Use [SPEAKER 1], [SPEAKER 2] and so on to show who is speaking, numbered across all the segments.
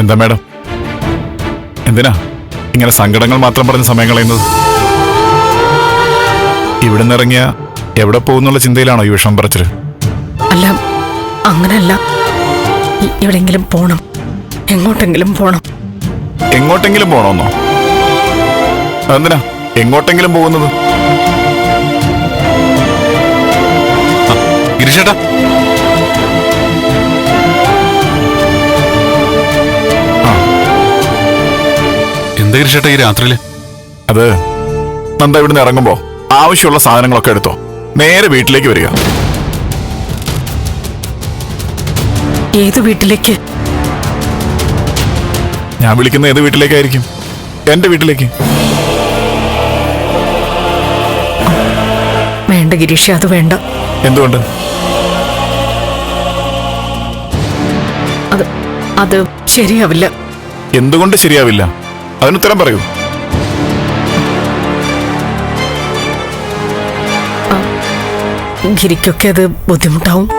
[SPEAKER 1] എന്താ മാഡം? എന്തിനാ? ഇങ്ങനെ സങ്കടങ്ങൾ മാത്രം പറഞ്ഞ് സമയം കളയുന്നത്? ഇവിടെ ഇറങ്ങിയ എവിടെ പോകുന്നുള്ള ചിന്തയിലാണോ ഈ വിഷം പറച്ചത്
[SPEAKER 2] അല്ല അങ്ങനല്ല. എവിടെങ്കിലും എവിടെയെങ്കിലും പോണം. എങ്ങോട്ടെങ്കിലും പോണം.
[SPEAKER 1] എങ്ങോട്ടെങ്കിലും പോണോന്നോ? അതെന്തിനാ? എങ്ങോട്ടെങ്കിലും പോകുന്നത്?
[SPEAKER 3] ഗിരിഷേട്ടാ എന്താ ഈ രാത്രിയിൽ
[SPEAKER 1] അത് നന്ദ ഇവിടുന്ന് ഇറങ്ങുമ്പോ ആവശ്യമുള്ള സാധനങ്ങളൊക്കെ എടുത്തോ. നേരെ വീട്ടിലേക്ക് വരിക.
[SPEAKER 2] ഏത് വീട്ടിലേക്ക്?
[SPEAKER 1] ഞാൻ വിളിക്കുന്ന ഏത് വീട്ടിലേക്കായിരിക്കും? എന്റെ വീട്ടിലേക്ക്.
[SPEAKER 2] വേണ്ട ഗിരീഷ് അത് വേണ്ട.
[SPEAKER 1] എന്തുകൊണ്ട്?
[SPEAKER 2] അത് അത് ശരിയാവില്ല.
[SPEAKER 1] എന്തുകൊണ്ട് ശരിയാവില്ല? അതിനുത്തരം പറയൂ.
[SPEAKER 2] ഗിരിക്കൊക്കെ അത് ബുദ്ധിമുട്ടാവും.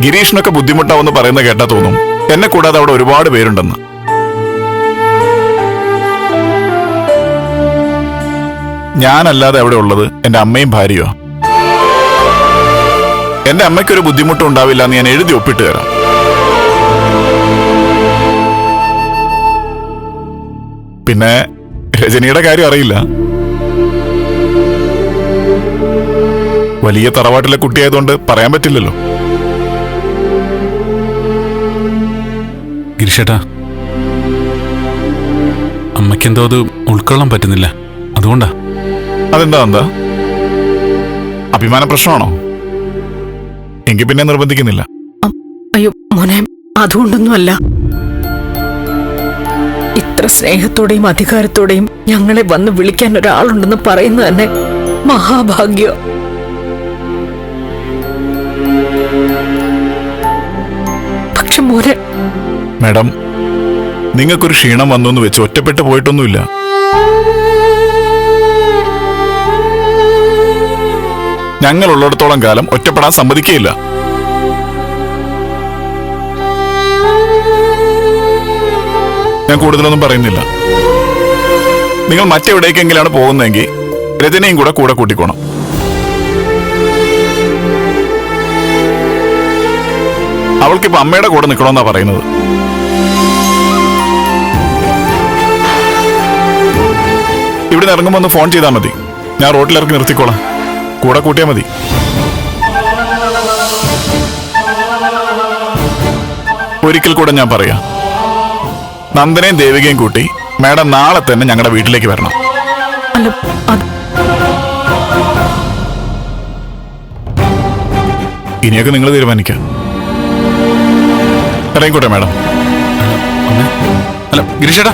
[SPEAKER 1] ഗിരീഷിനൊക്കെ ബുദ്ധിമുട്ടാവെന്ന് പറയുന്ന കേട്ടാ തോന്നും. എന്നെ കൂടാതെ അവിടെ ഒരുപാട് പേരുണ്ടെന്ന്. ഞാനല്ലാതെ അവിടെ ഉള്ളത്? എന്റെ അമ്മയും ഭാര്യയോ? എന്റെ അമ്മയ്ക്കൊരു ബുദ്ധിമുട്ടും ഉണ്ടാവില്ല എന്ന് ഞാൻ എഴുതി ഒപ്പിട്ട് തരാം. പിന്നെ രജനിയുടെ കാര്യം അറിയില്ല. വലിയ തറവാട്ടിലെ കുട്ടിയായതുകൊണ്ട് പറയാൻ പറ്റില്ലല്ലോ.
[SPEAKER 3] ഗിരിഷേട്ടാ അമ്മയ്ക്കെന്തോ അത് ഉൾക്കൊള്ളാൻ പറ്റുന്നില്ല. അതുകൊണ്ടാ.
[SPEAKER 1] അതെന്താ എന്താ അഭിമാന പ്രശ്നമാണോ? എങ്കിൽ പിന്നെ നിർബന്ധിക്കുന്നില്ല.
[SPEAKER 2] അയ്യോ മോനെ അതുകൊണ്ടൊന്നുമല്ല. ഇത്ര സ്നേഹത്തോടെയും അധികാരത്തോടെയും ഞങ്ങളെ വന്ന് വിളിക്കാൻ ഒരാളുണ്ടെന്ന് പറയുന്നത് തന്നെ മഹാഭാഗ്യം. പക്ഷെ മോനെ
[SPEAKER 1] മാഡം നിങ്ങൾക്കൊരു ക്ഷീണം വന്നു എന്ന് വെച്ച് ഒറ്റപ്പെട്ടു പോയിട്ടൊന്നുമില്ല. ഞങ്ങൾ ഉള്ളിടത്തോളം കാലം ഒറ്റപ്പെടാൻ സമ്മതിക്കുകയില്ല ഞാൻ കൂടുതലൊന്നും പറയുന്നില്ല. നിങ്ങൾ മറ്റെവിടേക്കെങ്കിലാണ് പോകുന്നതെങ്കിൽ രജനയും കൂടെ കൂടെ കൂട്ടിക്കോണം. അവൾക്കിപ്പോ അമ്മയുടെ കൂടെ നിൽക്കണമെന്നാ പറയുന്നത്. ഇവിടെ നിന്ന് ഇറങ്ങുമ്പോൾ ഒന്ന് ഫോൺ ചെയ്താൽ മതി. ഞാൻ റോട്ടിലിറക്കി നിർത്തിക്കോളാം. കൂടെ കൂട്ടിയാൽ മതി. ഒരിക്കൽ കൂടെ ഞാൻ പറയാം. നന്ദനയും ദേവികയും കൂട്ടി മാഡം നാളെ തന്നെ ഞങ്ങളുടെ വീട്ടിലേക്ക് വരണം.
[SPEAKER 2] അല്ല അത്
[SPEAKER 1] ഇനിയൊക്കെ നിങ്ങൾ തീരുമാനിക്കാം. ഇറങ്ങിക്കോട്ടെ മാഡം.
[SPEAKER 3] അല്ല ഗിരിഷേട്ടാ